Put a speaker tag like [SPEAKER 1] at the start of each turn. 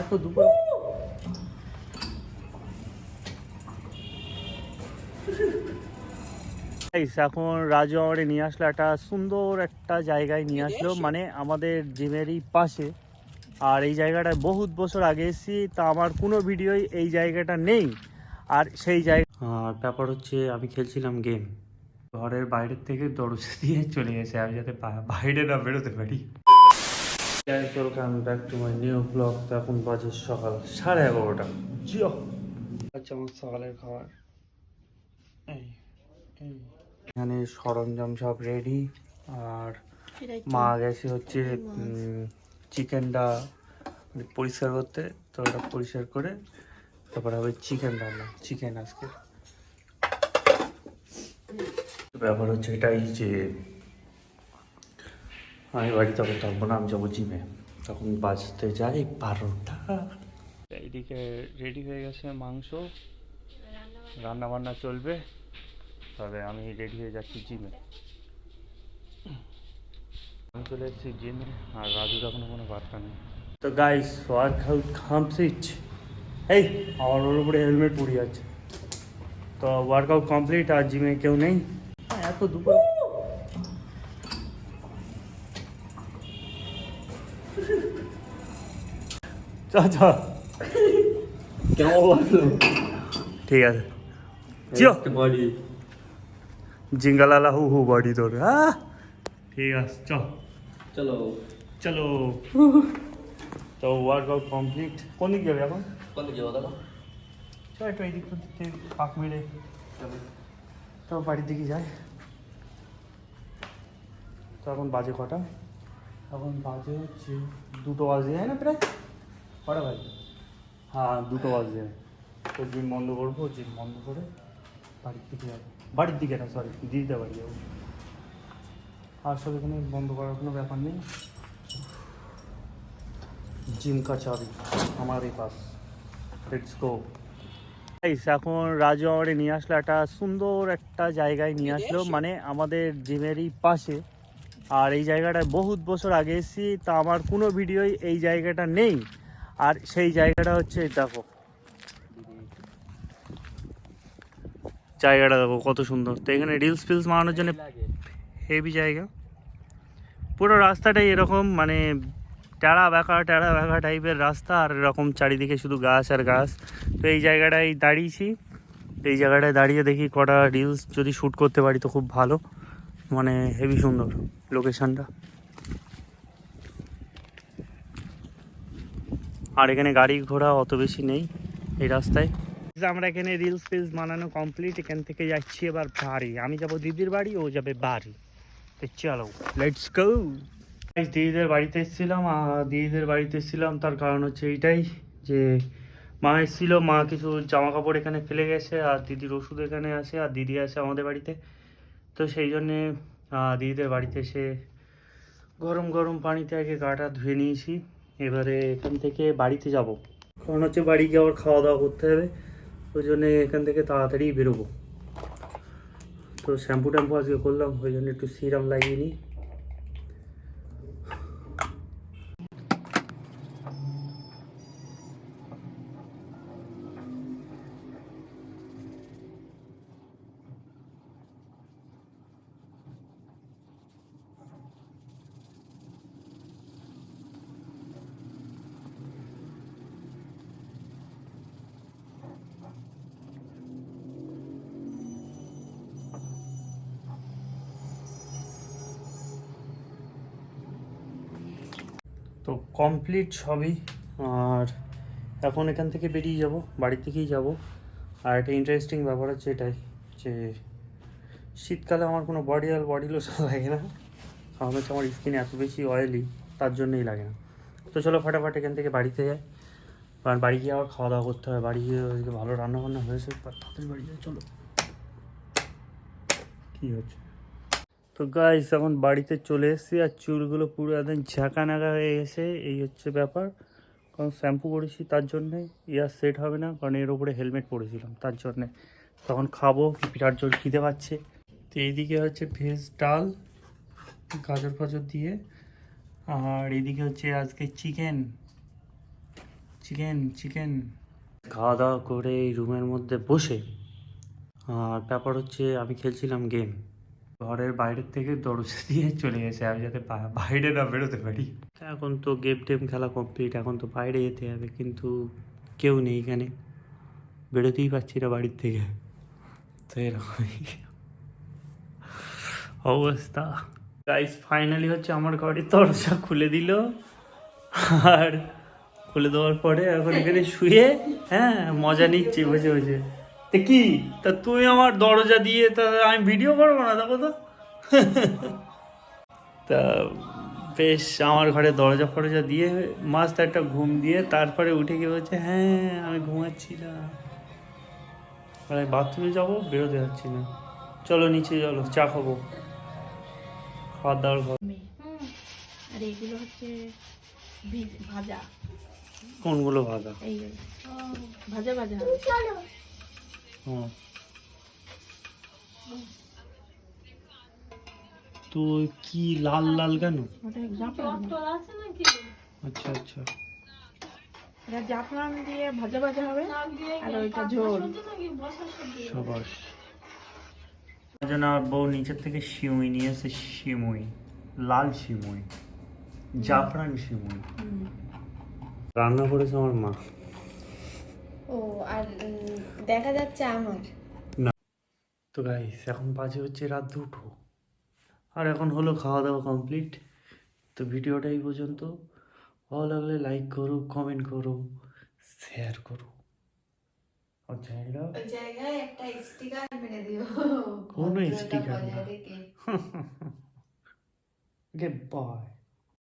[SPEAKER 1] এত দুপুর এখন রাজু আমাদের নিয়ে আসলো একটা সুন্দর একটা জায়গায় নিয়ে আসলো। মানে আমাদের জিমেরই পাশে। আর এই জায়গাটায় বহুত বছর আগে এসেছি তা আমার কোনো ভিডিওই এই জায়গাটা নেই। আর সেই জায়গা আর ব্যাপার হচ্ছে আমি খেলছিলাম গেম ঘরের বাইরের থেকে দরজা দিয়ে চলে গেছে আমি যাতে বাইরে না বেরোতে পারি। Welcome back to my new blog এখন বাজে সকাল সাড়ে এগারোটা। জিও আচ্ছা আমার সকালের খাবার। এখানে সরঞ্জাম সব রেডি আর মা গেছে হচ্ছে চিকেনটা পরিষ্কার করতে। তো ওটা পরিষ্কার করে তারপরে হবে চিকেন রান্না চিকেন আজকে। ব্যাপার হচ্ছে এটাই যে আমি বাড়ি তখন থাকব না আমি যাব জিমে তখন বাজতে যাই বারোটা এইদিকে রেডি হয়ে গেছে মাংস রান্না বান্না চলবে তবে আমি রেডি হয়ে যাচ্ছি জিমে আমি চলে এসেছি জিমে আর রাজুর এখনও কোনো বার্তা নেই তো গাইস ওয়ার্ক আউট কমপ্লিট এই আমার ওর উপরে হেলমেট পড়ে যাচ্ছে তো ওয়ার্কআউট কমপ্লিট আর জিমে কেউ নেই এত দুপুর চ চ
[SPEAKER 2] কেমন লাগল
[SPEAKER 1] ঠিক আছে। জিও।
[SPEAKER 2] বডি
[SPEAKER 1] জিঙ্গালালা হু হু বডি তোর। হ্যাঁ ঠিক আছে চ
[SPEAKER 2] চলো।
[SPEAKER 1] চলো। তো ওয়ার্কআউট কমপ্লিট কোন দিক যাবে এখন?
[SPEAKER 2] কোন দিকে যাব দাদা?
[SPEAKER 1] চ একটু এই দিক থেকে পাক মিলে তো বাড়ির দিকে যাই। তো এখন বাজে কটা? এখন বাজে হচ্ছে দুটো বাজে যায় না প্রায়? কটা বাজে? হ্যাঁ দুটো বাজে। তো জিম বন্ধ করব জিম বন্ধ করে বাড়ির দিকে যাব। বাড়ির দিকে না সরি দিদিতে বাড়ি যাব। আর সব এখানে বন্ধ করার কোনো ব্যাপার নেই। জিম কা চাবি আমার এই পাস। লেটস গো গাইস এখন রাজু আমাদের নিয়ে আসলো একটা সুন্দর একটা জায়গায় নিয়ে আসলো। মানে আমাদের জিমেরই পাশে। আর এই জায়গাটায় বহুত বছর আগে এসেছি তা আমার কোনো ভিডিওই এই জায়গাটা নেই। আর সেই জায়গাটা হচ্ছে, দেখো। জায়গাটা দেখো, কত সুন্দর। তো এখানে রিলস ফিলস মারানোর জন্য হেভি জায়গা। পুরো রাস্তাটাই এরকম মানে টেরা বেঁকা টেরা বেঁকা টাইপের রাস্তা, আর এরকম চারিদিকে শুধু গাছ আর গাছ। তো এই জায়গাটায় দাঁড়িয়েছি। এই জায়গাটায় দাঁড়িয়ে দেখি কটা রিলস যদি শ্যুট করতে পারি তো খুব ভালো। মানে হেভি সুন্দর লোকেশনটা আর এখানে গাড়ি ঘোড়া অত বেশি নেই এই রাস্তায়। আমরা এখানে রিলস ফিলস বানানো কমপ্লিট এখান থেকে যাচ্ছি এবার বাড়ি। আমি যাব দিদির বাড়ি, ও যাবে বাড়ি। তো চলো লেটস গো দিদিদের বাড়িতে এসেছিলাম আর দিদিদের বাড়িতে এসেছিলাম, তার কারণ হচ্ছে এইটাই যে মা এসেছিল, মা কিছু জামা কাপড় এখানে ফেলে গেছে আর দিদির ওষুধ এখানে আছে আর দিদি আছে আমাদের বাড়িতে। তো সেই জন্যে দিদিদের বাড়িতে এসে গরম গরম পানিতে আগে গাটা ধুয়ে নিয়েছি। এবারে এখান থেকে বাড়িতে যাব। কারণ হচ্ছে বাড়ি গিয়ে আবার খাওয়া দাওয়া করতে হবে, ওই জন্যে এখান থেকে তাড়াতাড়ি বেরোবো। তো শ্যাম্পু ট্যাম্পু আজকে করলাম, ওই জন্য একটু সিরাম লাগিয়ে নিই। তো কমপ্লিট সবই। আর এখন এখান থেকে বেরিয়ে যাব, বাড়ি থেকেই যাব। আর একটা ইন্টারেস্টিং ব্যাপার হচ্ছে এটাই যে শীতকালে আমার কোনো বডি অয়েল বডি লোশন লাগে না। কারণ হচ্ছে আমার স্কিন এত বেশি অয়েলি তার জন্যই লাগে না। তো চলো ফাটাফাট এখান থেকে বাড়িতে যাই। কারণ বাড়ি গিয়ে আবার খাওয়া দাওয়া করতে হবে। বাড়ি গিয়ে ভালো রান্না বান্না হয়েছে, তাড়াতাড়ি বাড়ি যাই, চলো। কী হচ্ছে? তো গাইস এখন বাড়িতে চলে এসেছি আর চুলগুলো পুরো একদম ঝাঁকা নাকা হয়ে গেছে, এই হচ্ছে ব্যাপার। কারণ শ্যাম্পু করেছি তার জন্যে ইয়ার সেট হবে না, কারণ এর উপরে হেলমেট পরেছিলাম তার জন্যে। তখন খাব, বিরাট জোর খিদে পাচ্ছে। তো এইদিকে হচ্ছে ভেজ ডাল, গাজর ফাজর দিয়ে। আর এদিকে হচ্ছে আজকে চিকেন চিকেন চিকেন খাওয়া দাওয়া করে এই রুমের মধ্যে বসে। আর ব্যাপার হচ্ছে আমি খেলছিলাম গেম ঘরের বাইরের থেকে দরজা দিয়ে চলে গেছে, আমি যাতে বাইরে না বেরোতে পারি। এখন তো গেম টেম খেলা কমপ্লিট এখন তো বাইরে যেতে হবে, কিন্তু কেউ নেই এখানে। বেরোতেই পারছি না বাড়ির থেকে। তো এরকমই অবস্থা। গাইস ফাইনালি হচ্ছে আমার ঘরের দরজা খুলে দিল। আর খুলে দেওয়ার পরে এখন এখানে শুয়ে হ্যাঁ মজা নিচ্ছি বসে বসে তা কি? তা তুমি আমার দরজা দিয়ে তা আমি ভিডিও করব না? দেখো তো। তা বেশ আমার ঘরে দরজা ফরজা দিয়ে মাস্ত একটা ঘুম দিয়ে তারপরে উঠে গিয়ে বলছে হ্যাঁ আমি ঘুমাচ্ছিলাম। আর আমি বাথরুমে যাব বেরোতে যাচ্ছি না। চলো নিচে চলো চা খাব। খাওয়ার দাওয়ার ঘর।
[SPEAKER 3] আর এইগুলো হচ্ছে ভাজা।
[SPEAKER 1] কোনগুলো ভাজা?
[SPEAKER 3] এই ভাজা ভাজা।
[SPEAKER 1] তো কি লাল লাল কেন? আচ্ছা আচ্ছা।
[SPEAKER 3] এটা জাফরান দিয়ে ভাজা ভাজা হবে আর ওইটা ঝোল।
[SPEAKER 1] সবাস। জন্য আমার বউ নিচের থেকে শিমুই নিয়ে এসে শিমুই লাল শিমুই জাফরান শিমুই রান্না করেছে আমার মা।
[SPEAKER 4] ও আর দেখা যাচ্ছে আমার। না।
[SPEAKER 1] তো গাইস এখন বাজে হচ্ছে রাত দুটো। আর এখন হলো খাওয়া দাওয়া কমপ্লিট তো ভিডিওটা এই পর্যন্ত। ভালো লাগলে লাইক করো কমেন্ট করো শেয়ার করো। আর চ্যানেলটা
[SPEAKER 4] ওই জায়গায় একটা স্টিকার মেরে দিও।
[SPEAKER 1] কোনো sticker না। bye.